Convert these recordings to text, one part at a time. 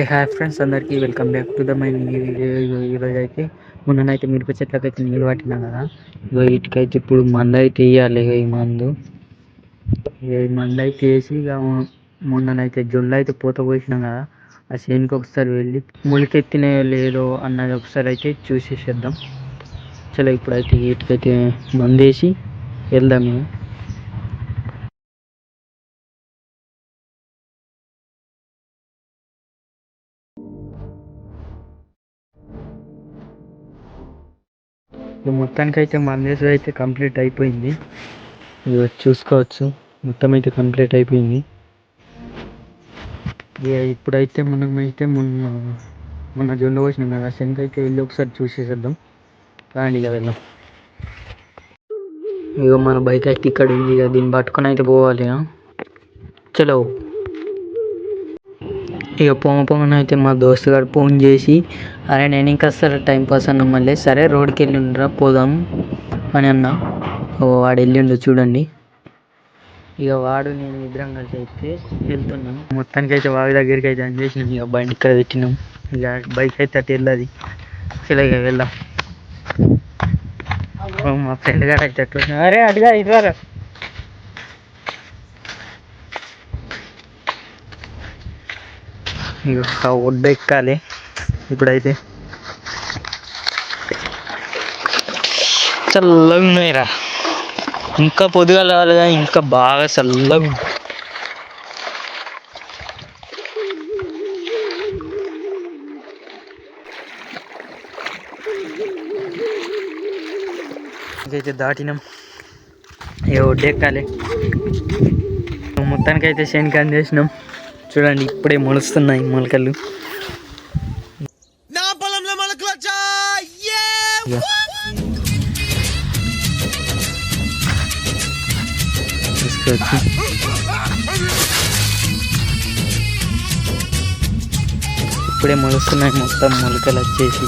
ఏ hi friends అందరికీ welcome back to the my ఈరోజు అయితే మొన్ననైతే మిరప చెట్లకు అయితే నీళ్ళు పట్టినా కదా. ఇగో వీటికైతే ఇప్పుడు మందు అయితే వేయాలి ఇక ఈ మందు. ఇగ ఈ మందు అయితే వేసి ఇక మొన్ననైతే జొన్న అయితే పూత పోసినాం కదా. ఆ చేనుకి ఒకసారి వెళ్ళి మొలికెత్తినాయో లేదో అన్నది ఒకసారి అయితే చూసేసేద్దాం. చలో ఇప్పుడైతే వీటికైతే మందు వేసి వెళ్దాం మేము మొత్తానికి అయితే మందేసి అయితే కంప్లీట్ అయిపోయింది. ఇక చూసుకోవచ్చు. మొత్తం అయితే కంప్లీట్ అయిపోయింది. ఇక ఇప్పుడైతే మనం అయితే మొన్న మొన్న జొన్న పోసినాం కదా శనగ అయితే వెళ్ళి ఒకసారి చూసేసేద్దాం. రాండి ఇక వెళ్దాం. ఇక మన బైక్ అయితే ఇక్కడ ఉంది ఇక దీన్ని పట్టుకొని అయితే పోవాలి ఇక. చలో. ఇక పోమ పొంగన అయితే మా దోస్తు గారు ఫోన్ చేసి అరే నేను ఇంకా సరే టైం పాస్ అన్న మళ్ళీ. సరే రోడ్కి వెళ్ళిండ్రా పోదాం అని అన్నా. ఓ వాడు వెళ్ళిండు చూడండి. ఇక వాడు నేను ఇద్దరం కలిసి అయితే వెళ్తున్నాం. మొత్తానికి అయితే వాడి దగ్గరికి అయితే అని చేసినాం. ఇక బండి ఇక్కడ పెట్టినాం. ఇక బైక్ అయితే అటు వెళ్ళదు. ఇలా ఇక వెళ్దాం. మా ఫ్రెండ్ గారు అయితే అట్లా అరే అడిగా ఇదివారా ఇక ఒడ్డు ఎక్కాలి. ఇప్పుడైతే. చల్లగా ఉన్నాయిరా ఇంకా పొద్దుగాల రాలేదా? ఇంకా బాగా చల్లగా. ఇంకైతే దాటినాం. ఇక ఒడ్డు ఎక్కాలి మొత్తానికి అయితే శనికి అందేసినాం చూడండి ఇప్పుడే మొలుస్తున్నాయి మొలకలు. ఇక తీసుకోవచ్చు ఇప్పుడే మొలుస్తున్నాయి మొత్తం మొలకలు వచ్చేసి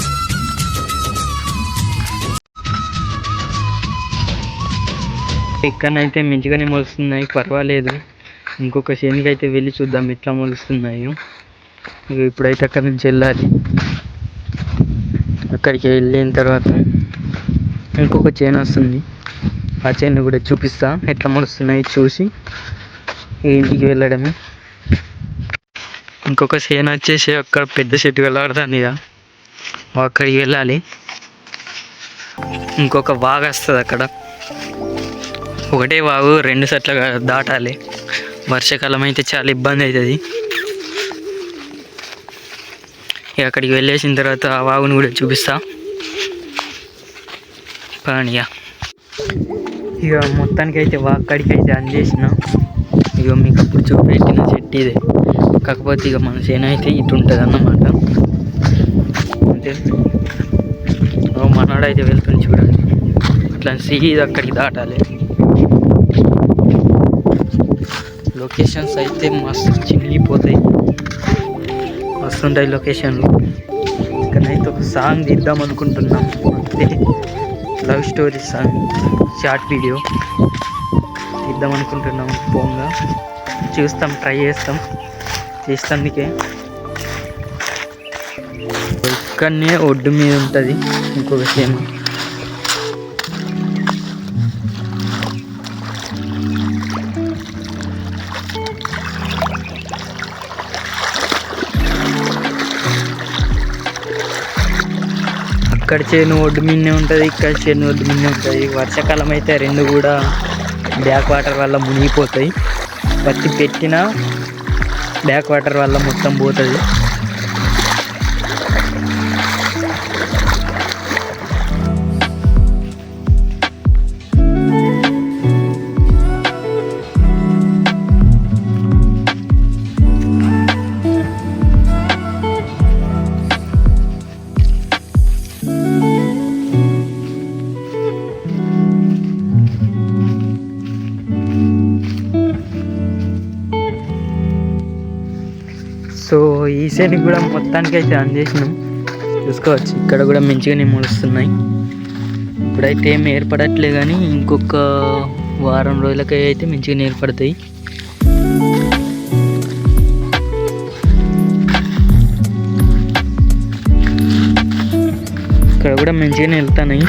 ఇక్కడనైతే మంచిగానే మొలుస్తున్నాయి పర్వాలేదు ఇంకొక శనికి వెళ్ళి చూద్దాం ఎట్లా మొలుస్తున్నాయో ఇప్పుడైతే అక్కడ నుంచి వెళ్ళాలి అక్కడికి వెళ్ళిన తర్వాత ఇంకొక చైన్ వస్తుంది. ఆ చైన్ కూడా చూపిస్తా. ఎట్లా మడుస్తున్నాయి చూసి ఇంటికి వెళ్ళడమే. ఇంకొక చైన్ వచ్చేసి అక్కడ పెద్ద చెట్టు వెళ్ళబడుతుంది ఇక. అక్కడికి వెళ్ళాలి. ఇంకొక వాగు వస్తుంది అక్కడ. ఒకటే వాగు రెండు సెట్ల దాటాలి. వర్షాకాలం అయితే చాలా ఇబ్బంది అవుతుంది. అక్కడికి వెళ్ళేసిన తర్వాత ఆ వాగుని కూడా చూపిస్తా. కానీ ఇక. ఇక మొత్తానికి అయితే వాక్కడికి అయితే అందేసిన. ఇక మీకు అప్పుడు చూపెట్టిన చెట్టు ఇదే. కాకపోతే ఇక మన సేన అయితే ఇటు ఉంటుంది అన్నమాట. అంతే. ఓ అయితే వెళ్తుంది చూడండి. అట్లా సీదా అక్కడికి దాటాలి. లొకేషన్స్ అయితే మస్తు చిల్లిపోతాయి. మస్తు ఉంటాయి లొకేషన్లు. ఇక్కడైతే ఒక సాంగ్ తీద్దాం అనుకుంటున్నాం. అంతే love story song short video. తీద్దాం అనుకుంటున్నాం పోంగా చూస్తాం ట్రై చేస్తాం. చేస్తానికే. ఇక్కడనే ఒడ్డు మీద ఉంటుంది ఇంకొక సేమ్ అక్కడ చేను ఒడ్డు మీదనే ఉంటుంది ఇక్కడ చేను ఒడ్డు మీదనే ఉంటుంది. వర్షాకాలం అయితే రెండు కూడా బ్యాక్ వాటర్ వల్ల మునిగిపోతాయి. పత్తి పెట్టినా బ్యాక్ వాటర్ వల్ల మొత్తం పోతుంది. ఈ సైడ్ కూడా మొత్తానికి అయితే ఆన్ చేసినాం. చూసుకోవచ్చు ఇక్కడ కూడా మంచిగానే మొలుస్తున్నాయి ఇప్పుడైతే ఏం ఏర్పడట్లే కానీ ఇంకొక వారం రోజులకై అయితే మంచిగానే ఏర్పడతాయి. ఇక్కడ కూడా మంచిగానే వెళ్తున్నాయి.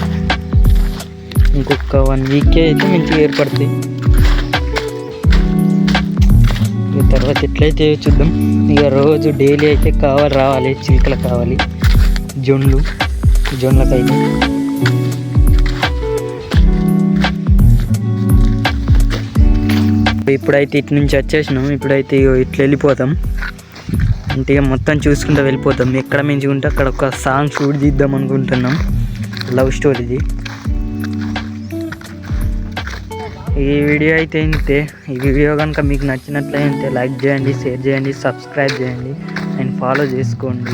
ఇంకొక వన్ వీకే అయితే మంచిగా ఏర్పడతాయి. తర్వాత ఎట్లయితే చూద్దాం. ఇక రోజు డైలీ అయితే కావాలి రావాలి చిలుకలు కావాలి. జొన్లు జొన్లకైతే ఇప్పుడైతే ఇటు నుంచి వచ్చేసినాం. ఇప్పుడైతే ఇగో ఇట్లా వెళ్ళిపోతాం. అంటే ఇక మొత్తం చూసుకుంటూ వెళ్ళిపోతాం. ఎక్కడ మించుకుంటే అక్కడ ఒక సాంగ్ షూట్ తీద్దాం అనుకుంటున్నాం. లవ్ స్టోరీది ఈ వీడియో అయితే ఇంతే. ఈ వీడియో కనుక మీకు నచ్చినట్లయితే లైక్ చేయండి షేర్ చేయండి సబ్స్క్రైబ్ చేయండి అండ్ ఫాలో చేసుకోండి.